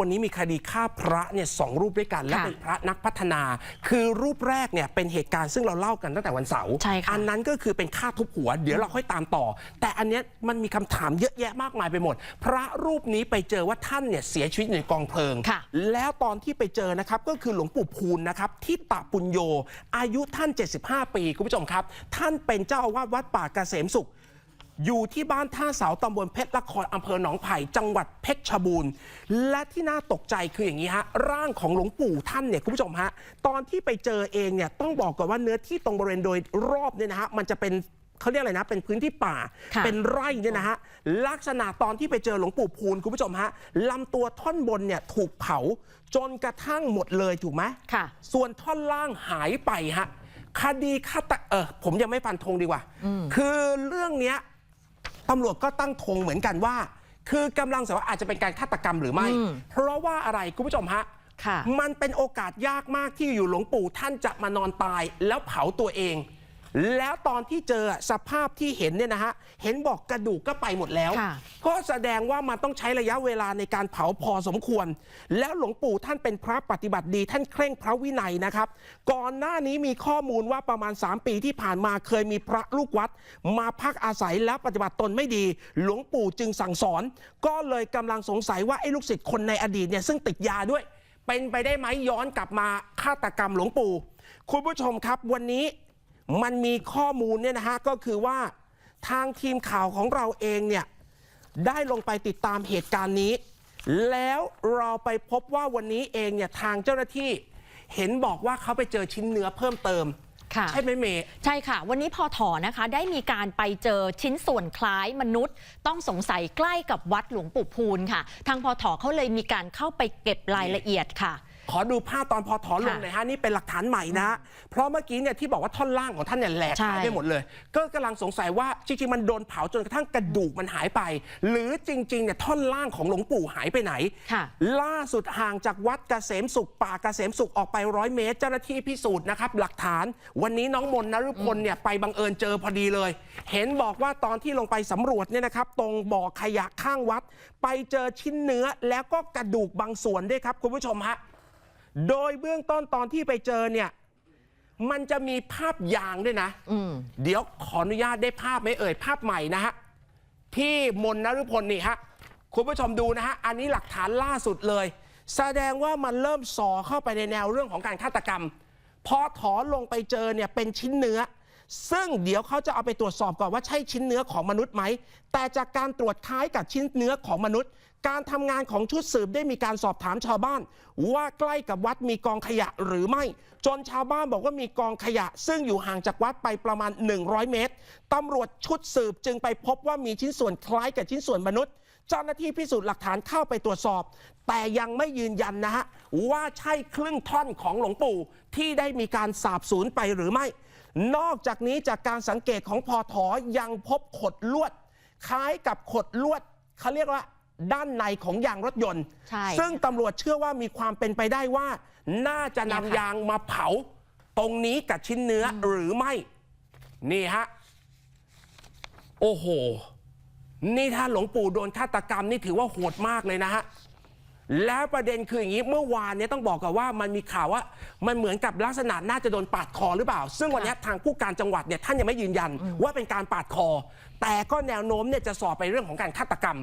วันนี้มีคดีฆ่าพระเนี่ยสองรูปด้วยกัน และค่ะเป็นพระนักพัฒนา คือรูปแรกเนี่ยเป็นเหตุการณ์ซึ่งเราเล่ากันตั้งแต่วันเสาร์ใช่ค่ะอันนั้นก็คือเป็นฆ่าทุบหัว เดี๋ยวเราค่อยตามต่อ แต่อันเนี้ยมันมีคำถามเยอะแยะมากมายไปหมด พระรูปนี้ไปเจอว่าท่านเนี่ยเสียชีวิตอยู่ในกองเพลิงค่ะแล้วตอนที่ไปเจอนะครับก็คือหลวงปู่พูนนะครับที่ตะปุญโย อายุท่าน 75 ปีคุณผู้ชมครับ ท่านเป็นเจ้าอาวาสวัดป่าเกษมสุข อยู่ที่บ้านท่าเสาตำบลเพชรละครอำเภอหนองไผ่จังหวัดเพชรบูรณ์ และที่น่าตกใจคืออย่างนี้ฮะ ร่างของหลวงปู่ท่านเนี่ยคุณผู้ชมฮะ ตอนที่ไปเจอเองเนี่ยต้องบอกก่อนว่าเนื้อที่ตรงบริเวณโดยรอบเนี่ยนะฮะมันจะเป็นเขาเรียกอะไรนะ เป็นพื้นที่ป่า ค่ะเป็นไร่เนี่ยนะฮะ ลักษณะตอนที่ไปเจอหลวงปู่พูนคุณผู้ชมฮะลำตัวท่อนบนเนี่ยถูกเผาจนกระทั่งหมดเลยถูกไหมค่ะ ส่วนท่อนล่างหายไปฮะ คดีฆาตเออผมยังไม่ฟันธงดีกว่า คือเรื่องเนี้ย ตำรวจก็ตั้งธงเหมือนกันว่า คือกำลังสงสัยว่าอาจจะเป็นการฆาตกรรมหรือไม่ อืม เพราะว่าอะไรคุณผู้ชมฮะ ค่ะ มันเป็นโอกาสยากมากที่อยู่หลวงปู่ท่านจะมานอนตายแล้วเผาตัวเอง แล้วตอนที่เจอสภาพที่เห็นเนี่ยนะฮะเห็นบอกกระดูกก็ไปหมดแล้วค่ะก็แสดงว่ามันต้องใช้ระยะเวลาในการเผาพอสมควร แล้วหลวงปู่ท่านเป็นพระปฏิบัติดี ท่านเคร่งพระวินัยนะครับ ก่อนหน้านี้มีข้อมูลว่าประมาณ 3 ปีที่ผ่านมาเคยมีพระลูกวัด มาพักอาศัยแล้วปฏิบัติตนไม่ดี หลวงปู่จึงสั่งสอน ก็เลยกำลังสงสัยว่าไอ้ลูกศิษย์คนในอดีตเนี่ยซึ่งติดยาด้วย เป็นไปได้ไหมย้อนกลับมาฆาตกรรมหลวงปู่ คุณผู้ชมครับวันนี้ มันมีข้อมูลเนี่ยนะฮะก็คือว่าทางทีมข่าวของเราเองเนี่ยได้ลงไปติดตามเหตุการณ์นี้ แล้วเราไปพบว่าวันนี้เองเนี่ยทางเจ้าหน้าที่เห็นบอกว่าเขาไปเจอชิ้นเนื้อเพิ่มเติมค่ะใช่ไหมเมย์ใช่ค่ะ วันนี้พอถอนะคะ ได้มีการไปเจอชิ้นส่วนคล้ายมนุษย์ ต้องสงสัยใกล้กับวัดหลวงปู่พูนค่ะ ทางพอถอเขาเลยมีการเข้าไปเก็บรายละเอียดค่ะ ขอดูภาพตอนพอถอนลงค่ะหน่อยฮะนี่เป็นหลักฐานใหม่นะ เพราะเมื่อกี้เนี่ยที่บอกว่าท่อนล่างของท่านเนี่ยแหลกใช่หายไปหมดเลย ก็กำลังสงสัยว่าจริงๆมันโดนเผาจนกระทั่งกระดูกมันหายไป หรือจริงๆเนี่ยท่อนล่างของหลวงปู่หายไปไหนค่ะล่าสุดห่างจากวัดเกษมสุขป่าเกษมสุขออกไปร้อยเมตร เจ้าหน้าที่พิสูจน์นะครับหลักฐาน วันนี้น้องมนต์นฤพลเนี่ยไปบังเอิญเจอพอดีเลย เห็นบอกว่าตอนที่ลงไปสำรวจเนี่ยนะครับตรงบ่อขยะข้างวัด ไปเจอชิ้นเนื้อแล้วก็กระดูกบางส่วนด้วยครับคุณผู้ชมฮะ โดยเบื้องต้นตอนที่ไปเจอเนี่ย มันจะมีภาพยางด้วยนะ อืม เดี๋ยวขออนุญาตได้ภาพไหมเอ่ยภาพใหม่นะฮะ พี่มนต์นฤพลนี่ฮะ คุณผู้ชมดูนะฮะ อันนี้หลักฐานล่าสุดเลย แสดงว่ามันเริ่มส่อเข้าไปในแนวเรื่องของการฆาตกรรม พอถอนลงไปเจอเนี่ยเป็นชิ้นเนื้อ ซึ่งเดี๋ยวเขาจะเอาไปตรวจสอบก่อนว่าใช่ชิ้นเนื้อของมนุษย์ไหม แต่จากการตรวจคล้ายกับชิ้นเนื้อของมนุษย์ การทำงานของชุดสืบได้มีการสอบถามชาวบ้าน ว่าใกล้กับวัดมีกองขยะหรือไม่ จนชาวบ้านบอกว่ามีกองขยะ ซึ่งอยู่ห่างจากวัดไปประมาณ 100 เมตรตำรวจชุดสืบจึงไปพบว่ามีชิ้นส่วนคล้ายกับชิ้นส่วนมนุษย์ เจ้าหน้าที่พิสูจน์หลักฐานเข้าไปตรวจสอบ แต่ยังไม่ยืนยันนะฮะว่าใช่ครึ่งท่อนของหลวงปู่ที่ได้มีการสาบสูญไปหรือไม่ นอกจากนี้จากการสังเกตของพอถอยังพบขดลวด คล้ายกับขดลวดเขาเรียกว่า ด้านในของยางรถยนต์ ใช่ซึ่งตำรวจเชื่อว่ามีความเป็นไปได้ว่า น่าจะเนี่ยนำค่ะยางมาเผา ตรงนี้กับชิ้นเนื้ออหรือไม่ นี่ฮะ โอ้โห นี่ถ้าหลวงปู่โดนฆาตกรรมนี่ถือว่าโหดมากเลยนะฮะ แล้วประเด็นคืออย่างนี้เมื่อวานเนี้ต้องบอกก่อนว่ามันมีข่าวว่า มันเหมือนกับลักษณะน่าจะโดนปาดคอหรือเปล่า ซึ่งวันนี้ทางผู้การจังหวัดเนี่ยท่านยังไม่ยืนยันว่าเป็นการปาดคอ แต่ก็แนวโน้มเนี่ยจะสอบไปเรื่องของการฆาตกรรม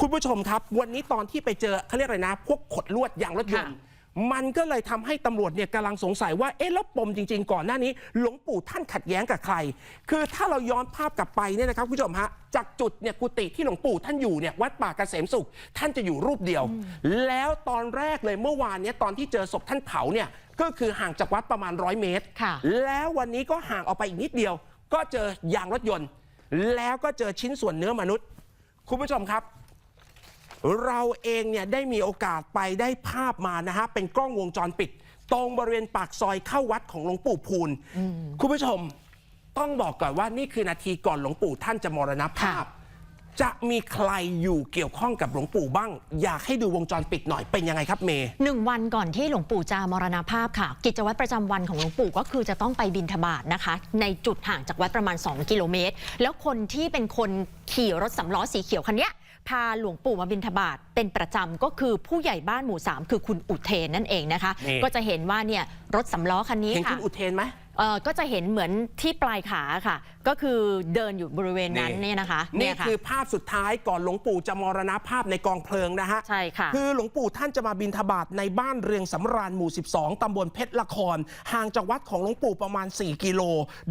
คุณผู้ชมครับ วันนี้ตอนที่ไปเจอเขาเรียกอะไรนะ พวกขดลวดยางรถยนต์ค่ะมันก็เลยทำให้ตำรวจเนี่ยกำลังสงสัยว่าเอ๊ะแล้วปมจริง ๆ ก่อนหน้านี้ หลวงปู่ท่านขัดแย้งกับใคร คือถ้าเราย้อนภาพกลับไปเนี่ยนะครับคุณผู้ชมฮะจากจุดเนี่ยกุฏิที่หลวงปู่ท่านอยู่เนี่ยวัดป่าเกษมสุข ท่านจะอยู่รูปเดียว แล้วตอนแรกเลยเมื่อวานเนี่ยตอนที่เจอศพท่านเผาเนี่ยก็คือห่างจากวัดประมาณร้อยเมตรค่ะแล้ววันนี้ก็ห่างออกไปอีกนิดเดียว ก็เจอยางรถยนต์ แล้วก็เจอชิ้นส่วนเนื้อมนุษย์ คุณผู้ชมครับ เราเองเนี่ยได้มีโอกาสไปได้ภาพมานะฮะเป็นกล้องวงจรปิด ตรงบริเวณปากซอยเข้าวัดของหลวงปู่พูนคุณผู้ชมต้องบอกก่อนว่านี่คือนาทีก่อนหลวงปู่ท่านจะมรณภาพค่ะจะมีใครอยู่เกี่ยวข้องกับหลวงปู่บ้าง อยากให้ดูวงจรปิดหน่อยเป็นยังไงครับเมย์หนึ่งวันก่อนที่หลวงปู่จะมรณภาพค่ะ กิจวัตรประจำวันของหลวงปู่ก็คือจะต้องไปบินทบาทนะคะ ในจุดห่างจากวัดประมาณ 2 กิโลเมตร แล้วคนที่เป็นคนขี่รถสำล้อสีเขียวคันเนี้ย พาหลวงปู่มาบิณฑบาตเป็นประจำก็คือผู้ใหญ่บ้านหมู่ 3 คือคุณอุเทนนั่นเองนะคะนี่ก็จะเห็นว่าเนี่ยรถสำล้อคันนี้เห็นคุค่ะ ณอุเทนไหม เอ่อก็จะเห็นเหมือนที่ปลายขาค่ะ ก็คือเดินอยู่บริเวณนั้นนี่เนี่ยนะคะนี่เยะ คือภาพสุดท้ายก่อนหลวงปู่จะมรณภาพในกองเพลิงนะฮะ ใช่ค่ะ คือหลวงปู่ท่านจะมาบินทบาทในบ้านเรืองสำราญหมู่ 12 ตำบลเพชรละคร ห่างจากวัดของหลวงปู่ประมาณ 4 กิโล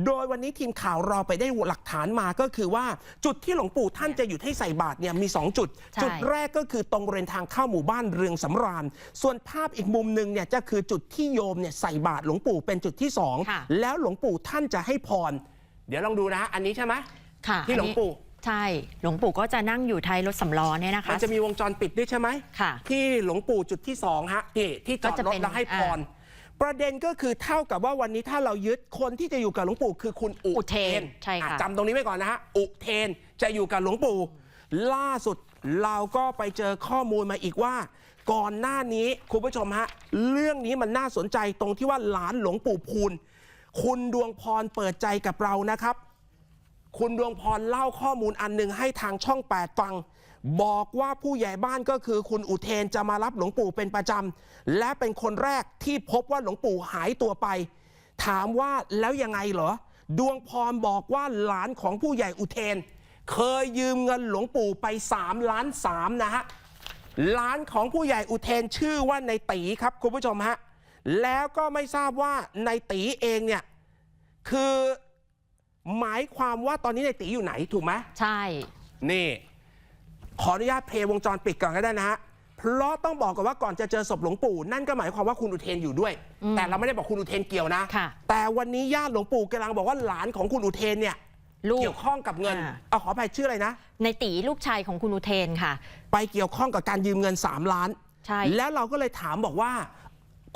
โดยวันนี้ทีมข่าวเราไปได้หลักฐานมาก็คือว่าจุดที่หลวงปู่ท่านจะหยุดให้ใส่บาตรเนี่ยมี 2 จุด ใช่ จุดแรกก็คือตรงบริเวณทางเข้าหมู่บ้านเรืองสำราญ ส่วนภาพอีกมุมหนึ่งเนี่ยจะคือจุดที่โยมเนี่ยใส่บาตรหลวงปู่เป็นจุดที่สอง ค่ะแล้วหลวงปู่ท่านจะให้พร เดี๋ยวลองดูนะฮะอันนี้ใช่ไหมค่ะที่หลวงปู่อันนี้ใช่ หลวงปู่ก็จะนั่งอยู่ท้ายรถสำล้อเนี่ยนะคะมันจะมีวงจรปิดด้วยใช่ไหมค่ะ ที่หลวงปู่จุดที่สองฮะที่ที่จอดก็จะรถเป็นแล้วให้พร ประเด็นก็คือเท่ากับว่าวันนี้ถ้าเรายึดคนที่จะอยู่กับหลวงปู่คือคุณอุอุเทนใช่ค่ะอ่จำตรงนี้ไว้ก่อนนะฮะอุเทนจะอยู่กับหลวงปู่ ล่าสุดเราก็ไปเจอข้อมูลมาอีกว่า ก่อนหน้านี้คุณผู้ชมฮะเรื่องนี้มันน่าสนใจตรงที่ว่าหลานหลวงปู่พูน คุณดวงพรเปิดใจกับเรานะครับ คุณดวงพรเล่าข้อมูลอันหนึ่งให้ทางช่อง 8 ฟัง บอกว่าผู้ใหญ่บ้านก็คือคุณอุเทนจะมารับหลวงปู่เป็นประจำ และเป็นคนแรกที่พบว่าหลวงปู่หายตัวไป ถามว่าแล้วยังไงเหรอ ดวงพรบอกว่าหลานของผู้ใหญ่อุเทน เคยยืมเงินหลวงปู่ไป 3 ล้าน3นะฮะหลานของผู้ใหญ่อุเทนชื่อว่าในตีครับคุณผู้ชมฮะ แล้วก็ไม่ทราบว่าในตีเองเนี่ยคือหมายความว่าตอนนี้ในตีอยู่ไหนถูกไหมใช่ นี่ ขออนุญาตเพลย์วงจรปิดก่อนก็ได้นะฮะเพราะต้องบอกก่อนว่าก่อนจะเจอศพหลวงปู่ นั่นก็หมายความว่าคุณอุเทนอยู่ด้วยแต่เราไม่ได้บอกคุณอุเทนเกี่ยวนะ ค่ะ แต่วันนี้ญาติหลวงปู่กำลังบอกว่าหลานของคุณอุเทนเนี่ยลูก เกี่ยวข้องกับเงินอ่า เอาขออภัยชื่ออะไรนะ ในตีลูกชายของคุณอุเทนค่ะ ไปเกี่ยวข้องกับการยืมเงิน 3 ล้าน ใช่ แล้วเราก็เลยถามบอกว่า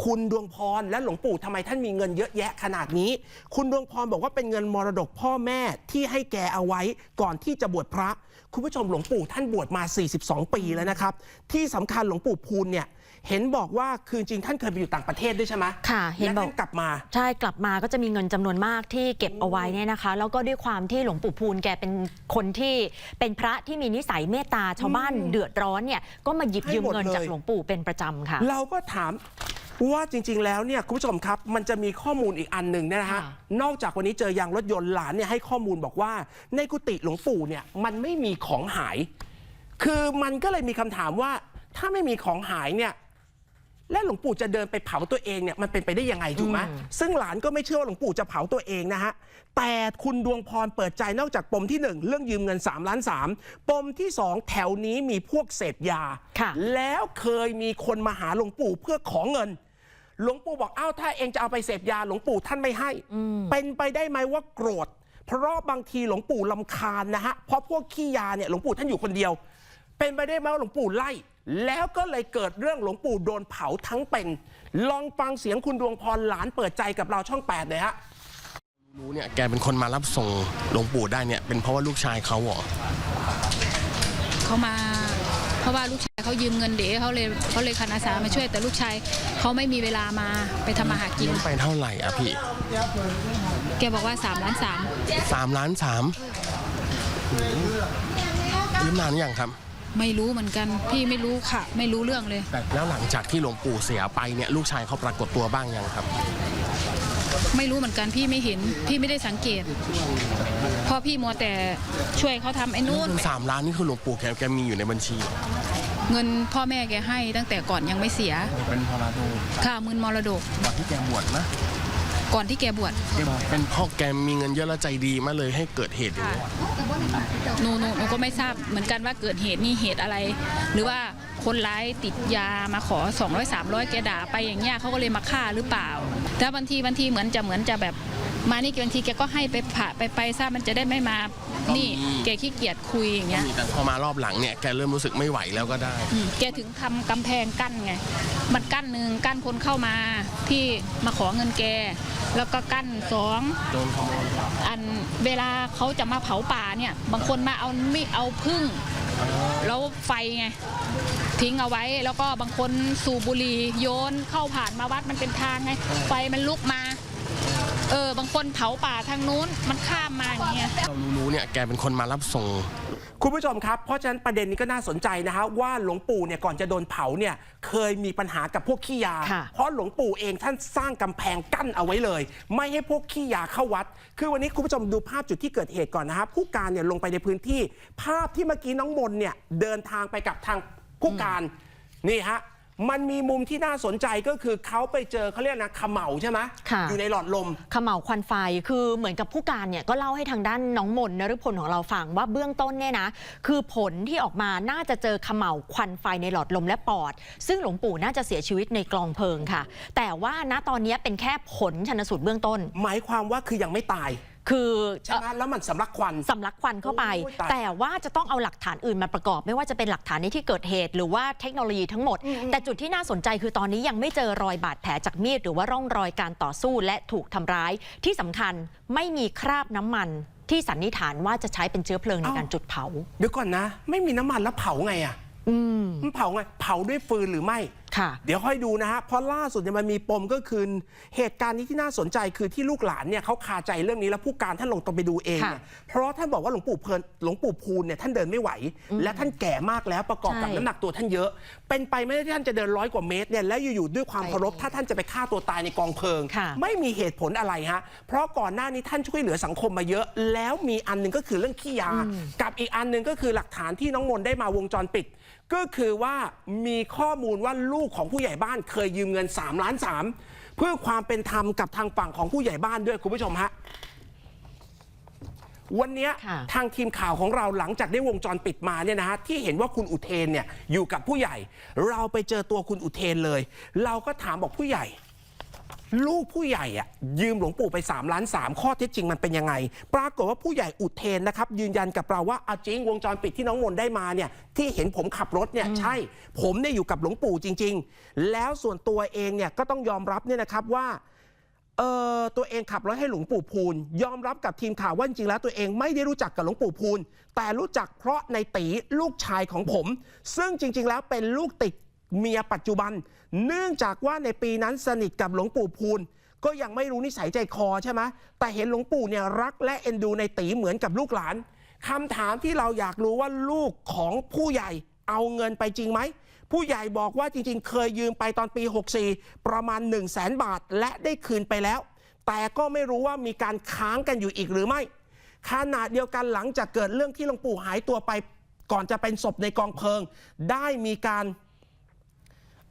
คุณดวงพรและหลวงปู่ทำไมท่านมีเงินเยอะแยะขนาดนี้ คุณดวงพรบอกว่าเป็นเงินมรดกพ่อแม่ที่ให้แกเอาไว้ก่อนที่จะบวชพระ คุณผู้ชมหลวงปู่ท่านบวชมา 42 ปีแล้วนะครับ ที่สำคัญหลวงปู่พูนเนี่ยเห็นบอกว่าคือจริงๆท่านเคยไปอยู่ต่างประเทศด้วยใช่ไหมค่ะเห็นและบอกท่านกลับมา ใช่กลับมาก็จะมีเงินจำนวนมากที่เก็บเอาไว้เนี่ยนะคะ แล้วก็ด้วยความที่หลวงปู่พูนแกเป็นคนที่เป็นพระที่มีนิสัยเมตตาชาวบ้านเดือดร้อนเนี่ยก็มาหยิบยืมเงินให้หมดเลยจากหลวงปู่เป็นประจำค่ะ เราก็ถาม ว่าจริง ๆ แล้วเนี่ยคุณผู้ชมครับ มันจะมีข้อมูลอีกอันหนึ่งเนยนะฮะค่ะ นอกจากวันนี้เจอยางรถยนต์หลานเนี่ยให้ข้อมูลบอกว่า ในกุฏิหลวงปู่เนี่ยมันไม่มีของหาย คือมันก็เลยมีคำถามว่า ถ้าไม่มีของหายเนี่ยและหลวงปู่จะเดินไปเผาตัวเองเนี่ยมันเป็นไปได้ยังไงถูกไหมอืมซึ่งหลานก็ไม่เชื่อว่าหลวงปู่จะเผาตัวเองนะฮะแต่คุณดวงพรเปิดใจนอกจากปมที่หนึ่งเรื่องยืมเงิน3ล้าน3ปมที่สองแถวนี้มีพวกเสพยา ค่ะ แล้วเคยมีคนมาหาหลวงปู่เพื่อขอเงิน หลวงปู่บอกอ้าวถ้าเองจะเอาไปเสพยาหลวงปู่ท่านไม่ให้ เป็นไปได้ไหมว่าโกรธ เพราะบางทีหลวงปู่ลำคาญนะฮะเพราะพวกขี้ยาเนี่ยหลวงปู่ท่านอยู่คนเดียว เป็นไปได้ไหมว่าหลวงปู่ไล่ แล้วก็เลยเกิดเรื่องหลวงปู่โดนเผาทั้งเป็น ลองฟังเสียงคุณดวงพรหลานเปิดใจกับเราช่องแปดเลยฮะรู้เนี่ยแกเป็นคนมารับส่งหลวงปู่ได้เนี่ยเป็นเพราะว่าลูกชายเขาเหรอเขามา เพราะว่าลูกชายเขายืมเงินเด็กเขาเลยเขาเลยคณะสามาช่วย แต่ลูกชายเขาไม่มีเวลามาไปทำมาหากินไปเท่าไหร่อะพี่แกบอกว่า3ล้านสามสามล้านสามยืมนานยังครับ ไม่รู้เหมือนกันพี่ไม่รู้ค่ะ ไม่รู้เรื่องเลยแต่แล้วหลังจากที่หลวงปู่เสียไปเนี่ยลูกชายเขาปรากฏตัวบ้างยังครับ ไม่รู้เหมือนกันพี่ไม่เห็น พี่ไม่ได้สังเกตเพราะพี่มัวแต่ช่วยเขาทำไอ้นู่นเงินสามล้านนี่คือหลวงปู่แกแกมีอยู่ในบัญชี เงินพ่อแม่แกให้ตั้งแต่ก่อนยังไม่เสียเป็นพราโดค่ามืนมรดก ก่อนที่แกบวชนะก่อนที่แกบวชเป็นเพ่อแกมีเงินเยอะและใจดีมาเลยให้เกิดเหตุอย่างนี้หนูหนูหนูก็ไม่ทราบเหมือนกันว่าเกิดเหตุนี่เหตุอะไร หรือว่าคนร้ายติดยามาขอ 200 300 แกด่าไปอย่างเงี้ยเขาก็เลยมาฆ่าหรือเปล่า แต่บางทีบางทีเหมือนจะเหมือนจะแบบมานี่บางทีแกก็ให้ไปผ่าไปไปทราบมันจะได้ไม่มา นี่แกขี้เกียจคุยอย่างเงี้ยแต่พอมารอบหลังเนี่ยแกเริ่มรู้สึกไม่ไหวแล้วก็ได้อืมแกถึงทำกำแพงกั้นไง มันกั้นหนึ่งกั้นคนเข้ามาที่มาขอเงินแก แล้วก็กั้นสองโดนขโมยอันเวลาเขาจะมาเผาป่าเนี่ย บางคนมาเอาไม่เอาพึ่ง แล้วไฟไง ทิ้งเอาไว้ แล้วก็บางคนสูบบุหรี่โยนเข้าผ่านมาวัดมันเป็นทางไง ไฟมันลุกมา เออบางคนเผาป่าทางนู้นมันข้ามมาอย่างเงี้ย เรารู้ๆเนี่ยแกเป็นคนมารับส่ง คุณผู้ชมครับ เพราะฉะนั้นประเด็นนี้ก็น่าสนใจนะฮะว่าหลวงปู่เนี่ยก่อนจะโดนเผาเนี่ยเคยมีปัญหากับพวกขี้ยาค่ะเพราะหลวงปู่เองท่านสร้างกำแพงกั้นเอาไว้เลย ไม่ให้พวกขี้ยาเข้าวัด คือวันนี้คุณผู้ชมดูภาพจุดที่เกิดเหตุก่อนนะครับผู้การเนี่ยลงไปในพื้นที่ ภาพที่เมื่อกี้น้องมนเนี่ยเดินทางไปกับทางผู้การนี่ฮะ มันมีมุมที่น่าสนใจก็คือเขาไปเจอเขาเรียกนะเขมเหลาใช่ไหมค่ะ อยู่ในหลอดลมเขม่าวควันไฟคือเหมือนกับผู้การเนี่ยก็เล่าให้ทางด้านน้องมนนฤพลของเราฟังว่าเบื้องต้นเนี่ยนะ คือผลที่ออกมาน่าจะเจอเขม่าวควันไฟในหลอดลมและปอด ซึ่งหลวงปู่น่าจะเสียชีวิตในกลองเพลิงค่ะ แต่ว่าณตอนนี้เป็นแค่ผลชันสูตรเบื้องต้น หมายความว่าคือยังไม่ตาย คือใช่ไหมแล้วมันสำลักควัน สำลักควันเข้าไป โอ้ยตายแต่ว่าจะต้องเอาหลักฐานอื่นมาประกอบ ไม่ว่าจะเป็นหลักฐานในที่เกิดเหตุ หรือว่าเทคโนโลยีทั้งหมด แต่จุดที่น่าสนใจคือตอนนี้ยังไม่เจอรอยบาดแผลจากมีด หรือว่าร่องรอยการต่อสู้และถูกทำร้าย ที่สำคัญไม่มีคราบน้ำมัน ที่สันนิษฐานว่าจะใช้เป็นเชื้อเพลิงในการจุดเผา เดี๋ยวก่อนนะ ไม่มีน้ำมันแล้วเผาไงอะอืม มันเผาไง เผาด้วยฟืนหรือไม่ค่ะ เดี๋ยวค่อยดูนะฮะเพราะล่าสุดเนี่ยมันมีปมก็คือเหตุการณ์นี้ที่น่าสนใจคือที่ลูกหลานเนี่ยเขาคาใจเรื่องนี้แล้วผู้การท่านลงตรงไปดูเองเนี่ยค่ะเพราะท่านบอกว่าหลวงปู่เพลินหลวงปู่พูนเนี่ยท่านเดินไม่ไหว และท่านแก่มากแล้วประกอบกับใช่น้ำหนักตัวท่านเยอะ เป็นไปไม่ได้ที่ท่านจะเดินร้อยกว่าเมตรเนี่ยและอยู่ๆด้วยความใช่เคารพถ้าท่านจะไปฆ่าตัวตายในกองเพลิงค่ะไม่มีเหตุผลอะไรฮะเพราะก่อนหน้านี้ท่านช่วยเหลือสังคมมาเยอะ แล้วมีอันหนึ่งก็คือเรื่องขี้ยา กับอีกอันหนึ่งก็คือหลักฐานที่น้องมนต์ได้มาวงจรปิด ก็คือว่ามีข้อมูลว่าลูกของผู้ใหญ่บ้านเคยยืมเงิน 3 ล้าน 3 เพื่อความเป็นธรรมกับทางฝั่งของผู้ใหญ่บ้านด้วยคุณผู้ชมฮะวันเนี้ยค่ะทางทีมข่าวของเราหลังจากได้วงจรปิดมาเนี่ยนะฮะที่เห็นว่าคุณอุเทนเนี่ยอยู่กับผู้ใหญ่ เราไปเจอตัวคุณอุเทนเลย เราก็ถามบอกผู้ใหญ่ ลูกผู้ใหญ่อะยืมหลวงปู่ไป3ล้าน3ข้อเท็จจริงมันเป็นยังไง ปรากฏว่าผู้ใหญ่อุเทนนะครับ ยืนยันกับเราว่าเอาจริงวงจรปิดที่น้องมนต์ได้มาเนี่ยที่เห็นผมขับรถเนี่ยใช่ ผมเนี่ยอยู่กับหลวงปู่จริง ๆ แล้วส่วนตัวเองเนี่ยก็ต้องยอมรับเนี่ยนะครับว่าเออตัวเองขับรถให้หลวงปู่พูน ยอมรับกับทีมข่าวว่าจริงๆแล้วตัวเองไม่ได้รู้จักกับหลวงปู่พูน แต่รู้จักเพราะในตีลูกชายของผม ซึ่งจริง ๆ แล้วเป็นลูกติดเมียปัจจุบัน เนื่องจากว่าในปีนั้นสนิทกับหลวงปู่พูนก็ยังไม่รู้นิสัยใจคอใช่ไหมแต่เห็นหลวงปู่เนี่ยรักและเอ็นดูในตีเหมือนกับลูกหลานคำถามที่เราอยากรู้ว่าลูกของผู้ใหญ่เอาเงินไปจริงไหมผู้ใหญ่บอกว่าจริงๆ เคยยืมไปตอนปี 64 ประมาณ 1 0 0 0 0แสนบาท และได้คืนไปแล้ว แต่ก็ไม่รู้ว่ามีการค้างกันอยู่อีกหรือไม่ขนาดเดียวกันหลังจากเกิดเรื่องที่หลวงปู่หายตัวไป ก่อนจะเป็นศพในกองเพลิง ได้มีการ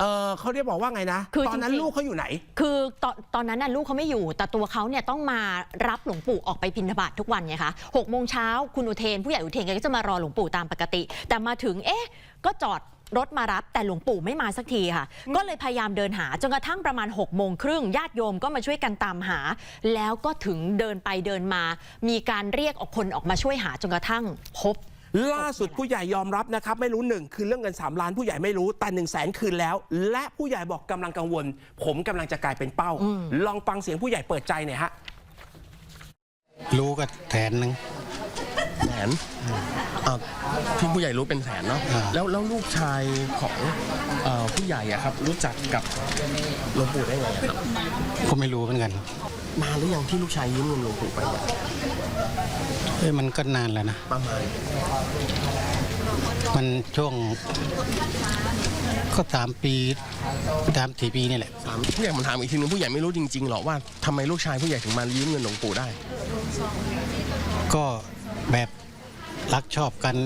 เออเขาเรียกบอกว่าไงนะ คือตอนนั้นจริงๆ ลูกเขาอยู่ไหน คือตอนตอนนั้นน่ะลูกเขาไม่อยู่ แต่ตัวเขาเนี่ยต้องมารับหลวงปู่ออกไปบิณฑบาตทุกวันไงคะหกโมงเช้าคุณอุเทนผู้ใหญ่อุเทนแกก็จะมารอหลวงปู่ตามปกติ แต่มาถึงเอ๊ะ ก็จอดรถมารับแต่หลวงปู่ไม่มาสักทีค่ะ ก็เลยพยายามเดินหาจนกระทั่งประมาณ6กโมงครึ่งญาติโยมก็มาช่วยกันตามหา แล้วก็ถึงเดินไปเดินมา มีการเรียกออกคนออกมาช่วยหาจนกระทั่งพบ ล่าสุดผู้ใหญ่ยอมรับนะครับ ไม่รู้หนึ่งคือเรื่องเงิน 3 ล้านผู้ใหญ่ไม่รู้แต่1นึ่งแสนคืนแล้ว และผู้ใหญ่บอกกำลังกังวล ผมกำลังจะกลายเป็นเป้า ลองฟังเสียงผู้ใหญ่เปิดใจหน่อยฮะรู้ก็แสนหนึ่ง แสนอ่าที่ผู้ใหญ่รู้เป็นแสนเนาะอ่าแล้วแล้วลูกชายของเอ่อผู้ใหญ่อะครับ รู้จักกับหลวงปู่ได้ไงอะครับก็ไม่รู้เหมือนกันนานหรือยังที่ลูกชายยืมเงินหลวงปู่ไปเนี่ยเอ้ยมันก็นานแล้วนะ ประมาณมันช่วง ก็สามปีสามสี่ปีนี่แหละ สามผู้ใหญ่ผมถามอีกทีนึงผู้ใหญ่ไม่รู้จริงๆหรอกว่าทำไมลูกชายผู้ใหญ่ถึงมายืมเงินหลวงปู่ได้ ก็ แบบรักชอบกัน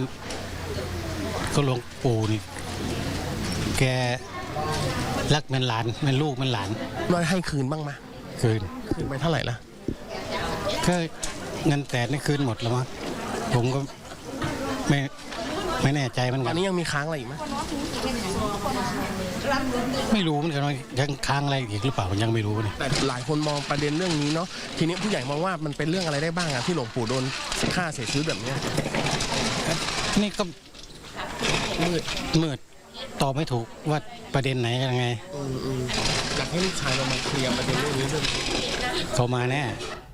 ก็หลวงปู่นี่แกรักเหมือนหลานเหมือนลูกเหมือนหลานว่าให้คืนบ้างไหมคืนคืนไปเท่าไหร่ละก็เงินแสนนี่คืนหมดแล้วมั้งผมก็ไม่ไม่แน่ใจเหมือนตกัอนนนี้ยังมีค้างอะไรอีกไหม ไม่รู้เหมือนกันว่ายังค้างอะไรอีกหรือเปล่าผมยังไม่รู้เนี่ยแต่หลายคนมองประเด็นเรื่องนี้เนาะทีนี้ผู้ใหญ่มองว่ามันเป็นเรื่องอะไรได้บ้างอะที่หลวงปู่โดนฆ่าเสียชีวิตแบบเนี้ยนี่ก็มืดมืดตอบไม่ถูกว่าประเด็นไหนยังไงอืมอืมอยากให้ลูกชายเรามาเคลียร์ประเด็นเรื่องนี้ด้วยเขามาแน่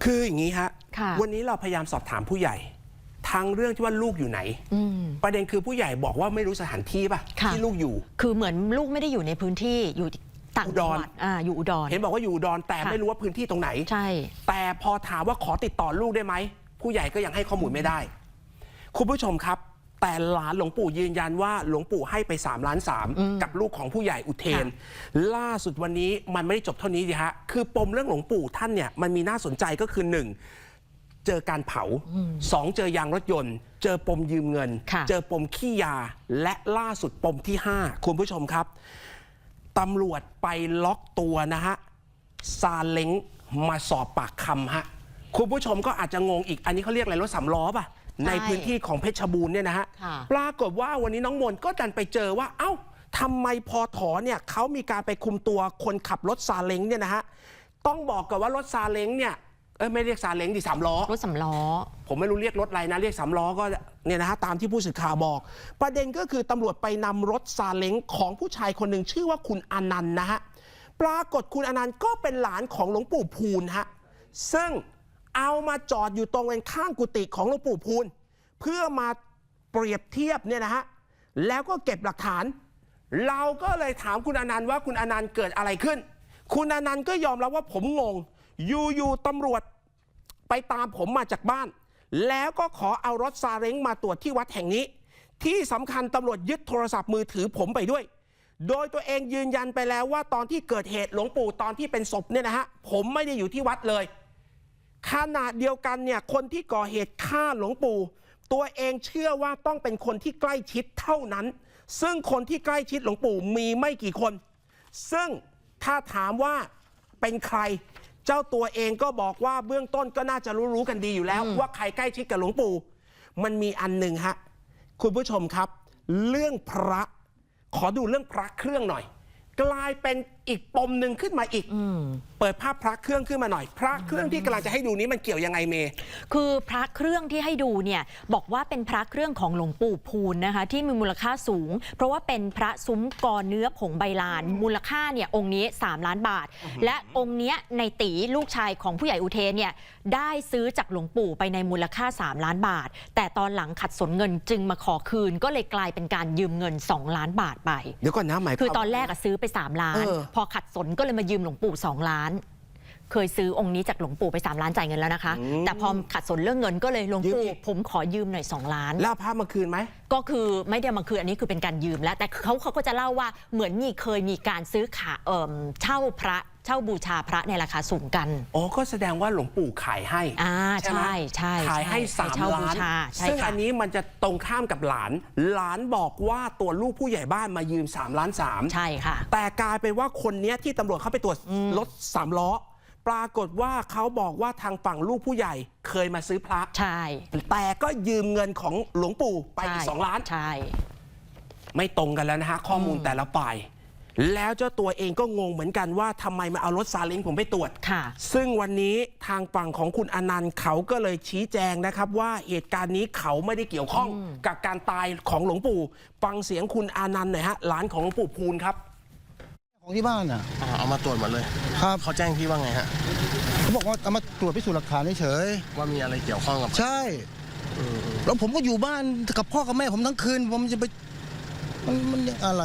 คืออย่างนี้ฮะ ค่ะ วันนี้เราพยายามสอบถามผู้ใหญ่ ทั้งเรื่องที่ว่าลูกอยู่ไหน อืม ประเด็นคือผู้ใหญ่บอกว่าไม่รู้สถานที่ป่ะค่ะ ที่ลูกอยู่ คือเหมือนลูกไม่ได้อยู่ในพื้นที่อยู่ต่างจังหวัดอุดรอ่าอยู่อุดร เห็นบอกว่าอยู่อุดอนแต่ค่ะ ไม่รู้ว่าพื้นที่ตรงไหน ใช่ แต่พอถามว่าขอติดต่อลูกได้ไหม ผู้ใหญ่ก็ยังให้ข้อมูลไม่ได้ คุณผู้ชมครับ แต่หลานหลวงปู่ยืนยันว่าหลวงปู่ให้ไป3ล้านสามกับลูกของผู้ใหญ่อุเทนล่าสุดวันนี้มันไม่ได้จบเท่านี้สิฮะคือปมเรื่องหลวงปู่ท่านเนี่ยมันมีน่าสนใจก็คือหนึ่ง เจอการเผาสองเจอยางรถยนต์ เจอปมยืมเงินค่ะเจอปมขี้ยา และล่าสุดปมที่ 5 คุณผู้ชมครับตำรวจไปล็อกตัวนะฮะซาเล้งมาสอบปากคำฮะคุณผู้ชมก็อาจจะงงอีก อันนี้เขาเรียกอะไรรถสามล้อป่ะในพื้นที่ของเพชรบูรณ์เนี่ยนะฮะค่ะปรากฏว่าวันนี้น้องมนก็ดันไปเจอว่า เอ้าทำไมพอถอเนี่ยเขามีการไปคุมตัวคนขับรถซาเล้งเนี่ยนะฮะต้องบอกก่อนว่ารถซาเล้งเนี่ย เออไม่เรียกซาเล้งดิสามล้อ รถสำล้อ ผมไม่รู้เรียกรถอะไรนะ เรียกสามล้อก็เนี่ยนะฮะตามที่ผู้สื่อข่าวบอก ประเด็นก็คือตำรวจไปนำรถซาเล้งของผู้ชายคนหนึ่งชื่อว่าคุณอนันต์นะฮะปรากฏคุณอนันต์ก็เป็นหลานของหลวงปู่พูนฮะซึ่งเอามาจอดอยู่ตรงเป็นข้างกุฏิของหลวงปู่พูนเพื่อมาเปรียบเทียบเนี่ยนะฮะแล้วก็เก็บหลักฐาน เราก็เลยถามคุณอนันต์ว่าคุณอนันต์เกิดอะไรขึ้น คุณอนันต์ก็ยอมรับว่าผมงง อยู่ๆตำรวจไปตามผมมาจากบ้าน แล้วก็ขอเอารถซาเล้งมาตรวจที่วัดแห่งนี้ ที่สำคัญตำรวจยึดโทรศัพท์มือถือผมไปด้วย โดยตัวเองยืนยันไปแล้วว่าตอนที่เกิดเหตุหลวงปู่ตอนที่เป็นศพเนี่ยนะฮะผมไม่ได้อยู่ที่วัดเลยขนาดเดียวกันเนี่ยคนที่ก่อเหตุฆ่าหลวงปู่ ตัวเองเชื่อว่าต้องเป็นคนที่ใกล้ชิดเท่านั้น ซึ่งคนที่ใกล้ชิดหลวงปู่มีไม่กี่คน ซึ่งถ้าถามว่าเป็นใคร เจ้าตัวเองก็บอกว่าเบื้องต้นก็น่าจะรู้ๆกันดีอยู่แล้ว ว่าใครใกล้ชิดกับหลวงปู่ มันมีอันหนึ่งฮะคุณผู้ชมครับ เรื่องพระ ขอดูเรื่องพระเครื่องหน่อย กลายเป็น อีกปมหนึ่งขึ้นมาอีก เปิดภาพพระเครื่องขึ้นมาหน่อย พระเครื่องที่กำลังจะให้ดูนี้มันเกี่ยวยังไงเมย์คือพระเครื่องที่ให้ดูเนี่ยบอกว่าเป็นพระเครื่องของหลวงปู่พูนนะคะ ที่มีมูลค่าสูง เพราะว่าเป็นพระซุ้มกอเนื้อผงใบลาน มูลค่าเนี่ยองค์นี้ 3 ล้านบาท และองค์เนี้ยในตีลูกชายของผู้ใหญ่อุเทนเนี่ยได้ซื้อจากหลวงปู่ไปในมูลค่า 3 ล้านบาท แต่ตอนหลังขัดสนเงินจึงมาขอคืน ก็เลยกลายเป็นการยืมเงิน 2 ล้านบาทไป เดี๋ยวก่อนนะหมายความคือตอนแรกอะซื้อไป 3 ล้านเออพอขัดสนก็เลยมายืมหลวงปู่2ล้าน เคยซื้อองค์นี้จากหลวงปู่ไป3ล้านจ่ายเงินแล้วนะคะแต่พอขัดสนเรื่องเงินก็เลยหลวงปู่ยืมอีก ผมขอยืมหน่อย2ล้าน แล้วเอาพระมาคืนไหม ก็คือไม่ได้มาคืนอันนี้คือเป็นการยืมแล้ว แต่เขาเขาก็จะเล่าว่าเหมือนมีเคยมีการซื้อขาเอ่มเช่าพระ เช่าบูชาพระในราคาสูงกัน อ๋อ ก็แสดงว่าหลวงปู่ขายให้อ่าไหมใช่ใช่ขายให้ใช่สามให้เช่าบูล้านชาใช่ซึ่งค่ะอันนี้มันจะตรงข้ามกับหลาน หลานบอกว่าตัวลูกผู้ใหญ่บ้านมายืม3ล้านสามใช่ค่ะ แต่กลายเป็นว่าคนเนี้ยที่ตำรวจเข้าไปตรวจรถสามล้อปรากฏว่าเขาบอกว่าทางฝั่งลูกผู้ใหญ่เคยมาซื้อพระใช่ แต่ก็ยืมเงินของหลวงปู่ไปอีกใช่สองล้านใช่ ไม่ตรงกันแล้วนะฮะข้อมูลแต่ละฝ่าย แล้วเจ้าตัวเองก็งงเหมือนกันว่าทำไมมาเอารถซาเล้งผมไปตรวจค่ะ ซึ่งวันนี้ทางฝั่งของคุณอนันต์เขาก็เลยชี้แจงนะครับ ว่าเหตุการณ์นี้เขาไม่ได้เกี่ยวข้องกับการตายของหลวงปู่ ฟังเสียงคุณอานันต์หน่อยฮะหลานของหลวงปู่พูนครับ ของที่บ้านอะอ่าเอามาตรวจหมดเลยครับเขาแจ้งพี่ว่าไงฮะเขาบอกว่าเอามาตรวจพิสูจน์หลักฐานเฉยว่ามีอะไรเกี่ยวข้องกับๆใช่แล้วผมก็อยู่บ้านกับพ่อกับแม่ผมทั้งคืน ผมจะไป มันมันยังอะไร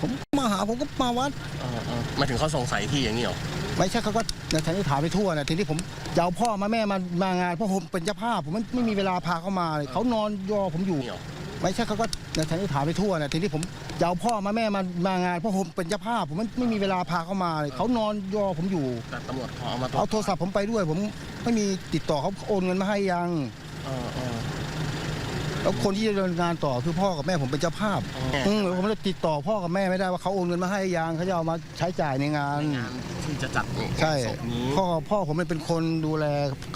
ผมมาหาผมก็มาวัดเออเออหมายถึงเขาสงสัยพี่อย่างนี้เหรอไม่ใช่เขาก็ในทางที่ถามไปทั่วนะทีนี้ผมจะเอาพ่อมาแม่มามางานเพราะผมเป็นเจ้าภาพผมไม่ไม่มีเวลาพาเขามาเลยเขานอนรอผมอยู่นี่เหรอไม่ใช่เขาก็ในทางที่ถามไปทั่วนะทีนี้ผมจะเอาพ่อมาแม่มามางานเพราะผมเป็นเจ้าภาพผมไม่ไม่มีเวลาพาเขามาเลยเขานอนรอผมอยู่แต่ตำรวจขอเอามาตรวจเอาโทรศัพท์ผมไปด้วย ผมไม่มีติดต่อเขาโอนเงินมาให้ยังเออเออ แล้วคนที่จะดำเนินงานต่อคือพ่อกับแม่ผมเป็นเจ้าภาพอ๋ออืมผมเลยติดต่อพ่อกับแม่ไม่ได้ว่าเขาโอนเงินมาให้ยังเขาจะเอามาใช้จ่ายในงานในงานที่จะจัดใช่ศพนี้พ่อพ่อผมเป็นคนดูแล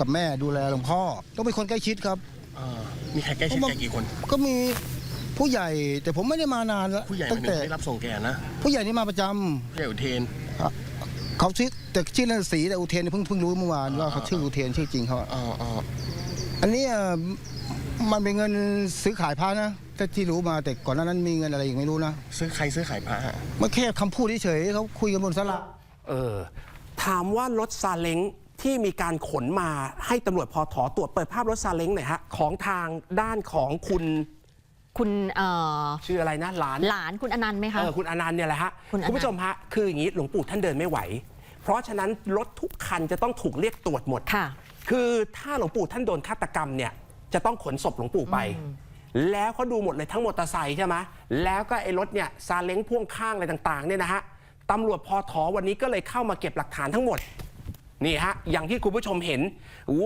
กับแม่ดูแลหลวงพ่อต้องเป็นคนใกล้ชิดครับ เออมีใครใกล้ชิดผมว่าแกกี่คน ก็มีผู้ใหญ่แต่ผมไม่ได้มานานแล้วผู้ใหญ่ตั้งคนหนึ่แต่งได้รับส่งแกนะผู้ใหญ่นี่มาประจำผู้ใหญ่อุเทน เขาชื่อแต่ชื่อเล่นสีแต่อุเทนเพิ่งเพิ่งรู้เมื่อวานว่าเขาชื่ออุเทนชื่อจริงเขาอะเออเอออันนี้อะ มันเป็นเงินซื้อขายพระนะแต่ที่รู้มาแต่ก่อนหน้านั้นมีเงินอะไรอีกไม่รู้นะซื้อใครซื้อขายพระฮะมันแค่คำพูดเฉยๆเขาคุยกันบนสลาเออถามว่ารถซาเล้งที่มีการขนมาให้ตำรวจพอถอตรวจเปิดภาพรถซาเล้งหน่อยฮะของทางด้านของคุณคุณเอ่อชื่ออะไรนะหลานหลานคุณอนันต์ไหมคะเออคุณอนันต์เนี่ยแหละฮะคุณอนันต์ผู้ชมฮะคืออย่างนี้หลวงปู่ท่านเดินไม่ไหว เพราะฉะนั้นรถทุกคันจะต้องถูกเรียกตรวจหมดค่ะ คือถ้าหลวงปู่ท่านโดนฆาตกรรมเนี่ย จะต้องขนศพหลวงปู่ไป แล้วเขาดูหมดเลยทั้งมอเตอร์ไซค์ใช่ไหมแล้วก็ไอ้รถเนี่ยซาเล้งพ่วงข้างอะไรต่างๆเนี่ยนะฮะตำรวจพอถอวันนี้ก็เลยเข้ามาเก็บหลักฐานทั้งหมดนี่ฮะอย่างที่คุณผู้ชมเห็น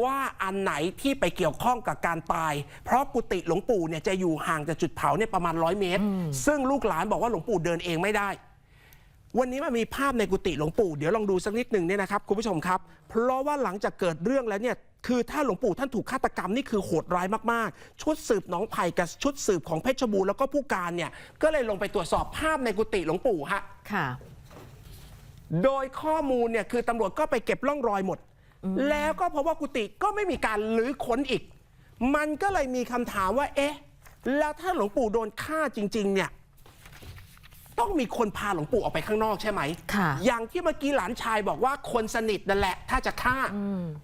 ว่าอันไหนที่ไปเกี่ยวข้องกับการตาย เพราะกุฏิหลวงปู่เนี่ยจะอยู่ห่างจากจุดเผาเนี่ยประมาณร้อยเมตร ซึ่งลูกหลานบอกว่าหลวงปู่เดินเองไม่ได้ วันนี้มันมีภาพในกุฏิหลวงปู่เดี๋ยวลองดูสักนิดหนึ่งเนี่ยนะครับคุณผู้ชมครับ เพราะว่าหลังจากเกิดเรื่องแล้วเนี่ยคือถ้าหลวงปู่ท่านถูกฆาตกรรมนี่คือโหดร้ายมากๆ ชุดสืบหนองไผ่กับชุดสืบของเพชรบูรณ์แล้วก็ผู้การเนี่ยก็เลยลงไปตรวจสอบภาพในกุฏิหลวงปู่ฮะค่ะ โดยข้อมูลเนี่ยคือตำรวจก็ไปเก็บร่องรอยหมด แล้วก็พบว่ากุฏิก็ไม่มีการลื้อค้นอีก มันก็เลยมีคำถามว่า เอ๊ะ แล้วถ้าหลวงปู่โดนฆ่าจริง ๆ เนี่ย ต้องมีคนพาหลวงปู่ออกไปข้างนอกใช่ไหม ค่ะอย่างที่เมื่อกี้หลานชายบอกว่าคนสนิทนั่นแหละ ถ้าจะฆ่า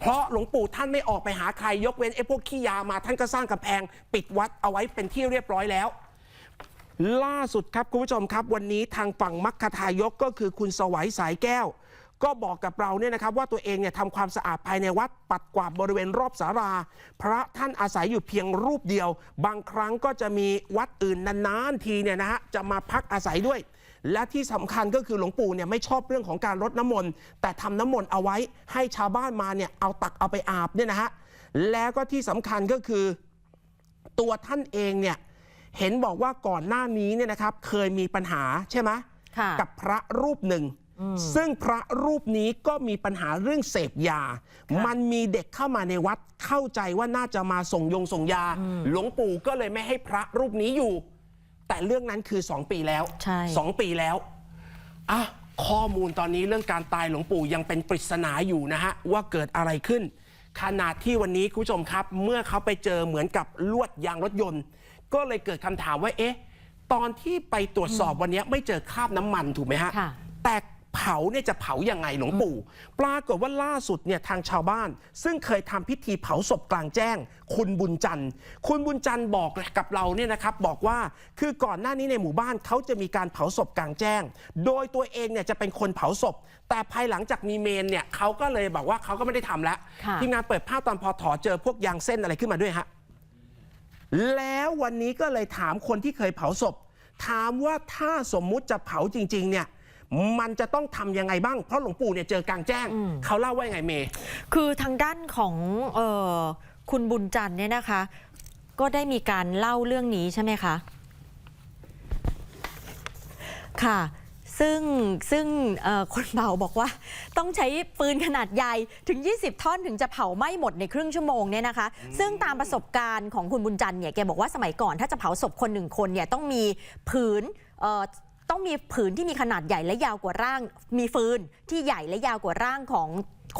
เพราะหลวงปู่ท่านไม่ออกไปหาใครยกเว้นไอ้พวกขี้ยามาท่านก็สร้างกำแพง ปิดวัดเอาไว้เป็นที่เรียบร้อยแล้ว ล่าสุดครับคุณผู้ชมครับ วันนี้ทางฝั่งมัคคทายกก็คือคุณสวัยสายแก้ว ก็บอกกับเราเนี่ยนะครับว่าตัวเองเนี่ยทำความสะอาดภายในวัดปัดกวาดบริเวณรอบศาลาพระท่านอาศัยอยู่เพียงรูปเดียว บางครั้งก็จะมีวัดอื่นนานๆทีเนี่ยนะฮะจะมาพักอาศัยด้วย และที่สำคัญก็คือหลวงปู่เนี่ยไม่ชอบเรื่องของการรดน้ำมนต์แต่ทำน้ำมนต์เอาไว้ให้ชาวบ้านมาเนี่ยเอาตักเอาไปอาบเนี่ยนะฮะแล้วก็ที่สำคัญก็คือตัวท่านเองเนี่ยเห็นบอกว่าก่อนหน้านี้เนี่ยนะครับเคยมีปัญหาใช่ไหมค่ะกับพระรูปหนึ่ง ซึ่งพระรูปนี้ก็มีปัญหาเรื่องเสพยา มันมีเด็กเข้ามาในวัดเข้าใจว่าน่าจะมาส่งยงส่งยา หลวงปู่ก็เลยไม่ให้พระรูปนี้อยู่ แต่เรื่องนั้นคือ2ปีแล้วใช่สองปีแล้วอะข้อมูลตอนนี้เรื่องการตายหลวงปู่ยังเป็นปริศนาอยู่นะฮะ ว่าเกิดอะไรขึ้น ขนาดที่วันนี้คุณผู้ชมครับ เมื่อเขาไปเจอเหมือนกับลวดยางรถยนต์ ก็เลยเกิดคำถามว่าเอ๊ะ ตอนที่ไปตรวจสอบวันนี้ไม่เจอคราบน้ำมันถูกไหมฮะค่ะแต่ เผาเนี่ยจะเผายังไงหลวงปู่ ปรากฏว่าล่าสุดเนี่ยทางชาวบ้าน ซึ่งเคยทำพิธีเผาศพกลางแจ้ง คุณบุญจันทร์ คุณบุญจันทร์บอกกับเราเนี่ยนะครับบอกว่าคือก่อนหน้านี้ในหมู่บ้านเขาจะมีการเผาศพกลางแจ้ง โดยตัวเองเนี่ยจะเป็นคนเผาศพ แต่ภายหลังจากมีเมนเนี่ยเขาก็เลยบอกว่าเขาก็ไม่ได้ทำแล้วค่ะทีมงานเปิดภาพตอนพอถอเจอพวกยางเส้นอะไรขึ้นมาด้วยฮะแล้ววันนี้ก็เลยถามคนที่เคยเผาศพ ถามว่าถ้าสมมุติจะเผาจริง ๆ เนี่ย มันจะต้องทำยังไงบ้าง เพราะหลวงปู่เนี่ยเจอกลางแจ้ง เขาเล่าว่ายังไงเมย์คือทางด้านของเออคุณบุญจันทร์เนี่ยนะคะ ก็ได้มีการเล่าเรื่องนี้ใช่ไหมคะค่ะซึ่งซึ่งเอ่อคนเผาบอกว่าต้องใช้ปืนขนาดใหญ่ถึง 20 ท่อนถึงจะเผาไหม้หมดในครึ่งชั่วโมงเนี่ยนะคะ ซึ่งตามประสบการณ์ของคุณบุญจันทร์เนี่ยแกบอกว่าสมัยก่อนถ้าจะเผาศพคนหนึ่งคนเนี่ยต้องมีผืนเอ่อ ต้องมีผืนที่มีขนาดใหญ่และยาวกว่าร่าง มีฟืนที่ใหญ่และยาวกว่าร่างของ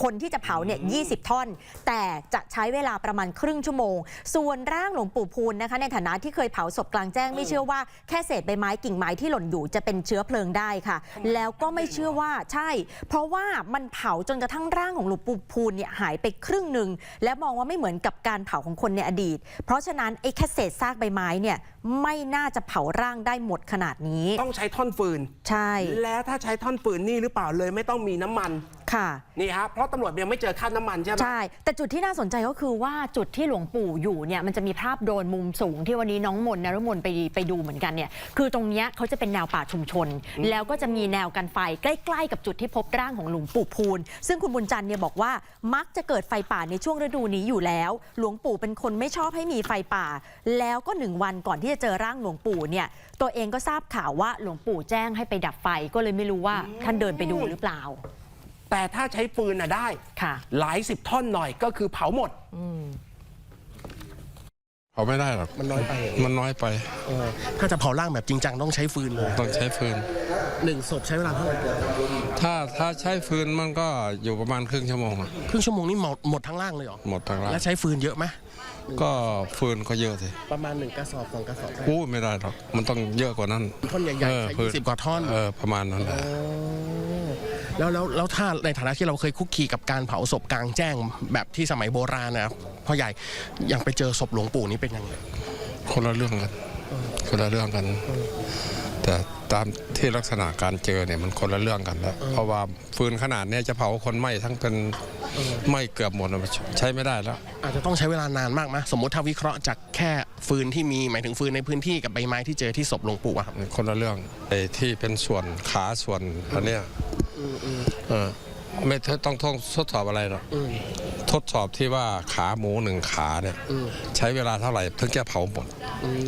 คนที่จะเผาเนี่ย20ท่อน แต่จะใช้เวลาประมาณครึ่งชั่วโมง ส่วนร่างหลวงปู่พูนนะคะ ในฐานะที่เคยเผาศพกลางแจ้งไม่เชื่อว่าแค่เศษใบไม้กิ่งไม้ที่หล่นอยู่จะเป็นเชื้อเพลิงได้ค่ะ แล้วก็ไม่เชื่อว่าใช่ เพราะว่ามันเผาจนกระทั่งร่างของหลวงปู่พูนเนี่ยหายไปครึ่งหนึ่งและมองว่าไม่เหมือนกับการเผาของคนในอดีต เพราะฉะนั้นไอ้แค่เศษซากใบไม้เนี่ยไม่น่าจะเผาร่างได้หมดขนาดนี้ ต้องใช้ท่อนฟืน ใช่ แล้วถ้าใช้ท่อนฟืนนี่หรือเปล่าเลยไม่ต้องมีน้ำมัน ค่ะ นี่ฮะเพราะตำรวจยังไม่เจอคราบน้ำมันใช่ไหม ใช่ แต่จุดที่น่าสนใจก็คือว่าจุดที่หลวงปู่อยู่เนี่ยมันจะมีภาพโดรนมุมสูงที่วันนี้น้องมนต์นรมนไปไปดูเหมือนกันเนี่ยคือตรงเนี้ยเขาจะเป็นแนวป่าชุมชน แล้วก็จะมีแนวกันไฟใกล้ ๆ กับจุดที่พบร่างของหลวงปู่พูน ซึ่งคุณบุญจันทร์เนี่ยบอกว่ามักจะเกิดไฟป่าในช่วงฤดูนี้อยู่แล้ว หลวงปู่เป็นคนไม่ชอบให้มีไฟป่า แล้วก็หนึ่งวันก่อนที่จะเจอร่างหลวงปู่เนี่ยตัวเองก็ทราบข่าวว่าหลวงปู่แจ้งให้ไปดับไฟก็เลยไม่รู้ว่าท่านเดินไปดูหรือเปล่า แต่ถ้าใช้ฟืนน่ะได้ ค่ะ หลายสิบท่อนหน่อยก็คือเผาหมด เผาไม่ได้หรอก มันน้อยไปมันน้อยไป เออถ้าจะเผาร่างแบบจริงจังต้องใช้ฟืนเลยต้องใช้ฟืน หนึ่งศพใช้เวลาเท่าไหร่ถ้าถ้าใช้ฟืนมันก็อยู่ประมาณครึ่งชั่วโมงอะครึ่งชั่วโมงนี่หมดหมดทั้งร่างเลยเหรอหมดทางร้านแล้วใช้ฟืนเยอะไหมก็ฟืนก็เยอะสิประมาณหนึ่งกระสอบสองกระสอบอู้ไม่ได้หรอก มันต้องเยอะกว่านั้นท่อนใหญ่เออๆใช้ฟืนยี่สิบกว่าท่อน เออประมาณนั้นแหละ โอ้ แล้วแล้วแล้วถ้าในฐานะที่เราเคยคุกคีกับการเผาศพกลางแจ้งแบบที่สมัยโบราณนะครับพ่อใหญ่ยังไปเจอศพหลวงปู่นี่เป็นยังไงคนละเรื่องกันคนละเรื่องกัน แต่ตามที่ลักษณะการเจอเนี่ยมันคนละเรื่องกันแล้ว เพราะว่าฟืนขนาดเนี้ยจะเผาคนไหม้ทั้งเป็นไหม้เกือบหมดอะมันใช้ไม่ได้แล้ว อาจจะต้องใช้เวลานานมากไหมสมมติถ้าวิเคราะห์จากแค่ฟืนที่มีหมายถึงฟืนในพื้นที่กับใบไม้ที่เจอที่ศพหลวงปู่อะครับคนละเรื่องไอ้ที่เป็นส่วนขาส่วนอันเนี้ย เออไม่ต้องต้องทดสอบอะไรหรอกทดสอบที่ว่าขาหมูหนึ่งขาเนี่ยใช้เวลาเท่าไหร่ถึงจะเผาหมด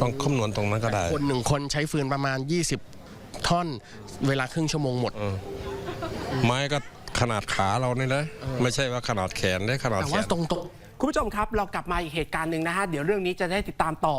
ต้องคำนวณตรงนั้นก็ได้ คนหนึ่งคนใช้ฟืนประมาณ 20 ท่อน เวลาครึ่งชั่วโมงหมด ไม้ก็ขนาดขาเรานี่เลยไม่ใช่ว่าขนาดแขนได้ขนาดแต่แขว่านตรงตรงคุณผู้ชมครับ เรากลับมาอีกเหตุการณ์หนึ่งนะฮะ เดี๋ยวเรื่องนี้จะได้ติดตามต่อ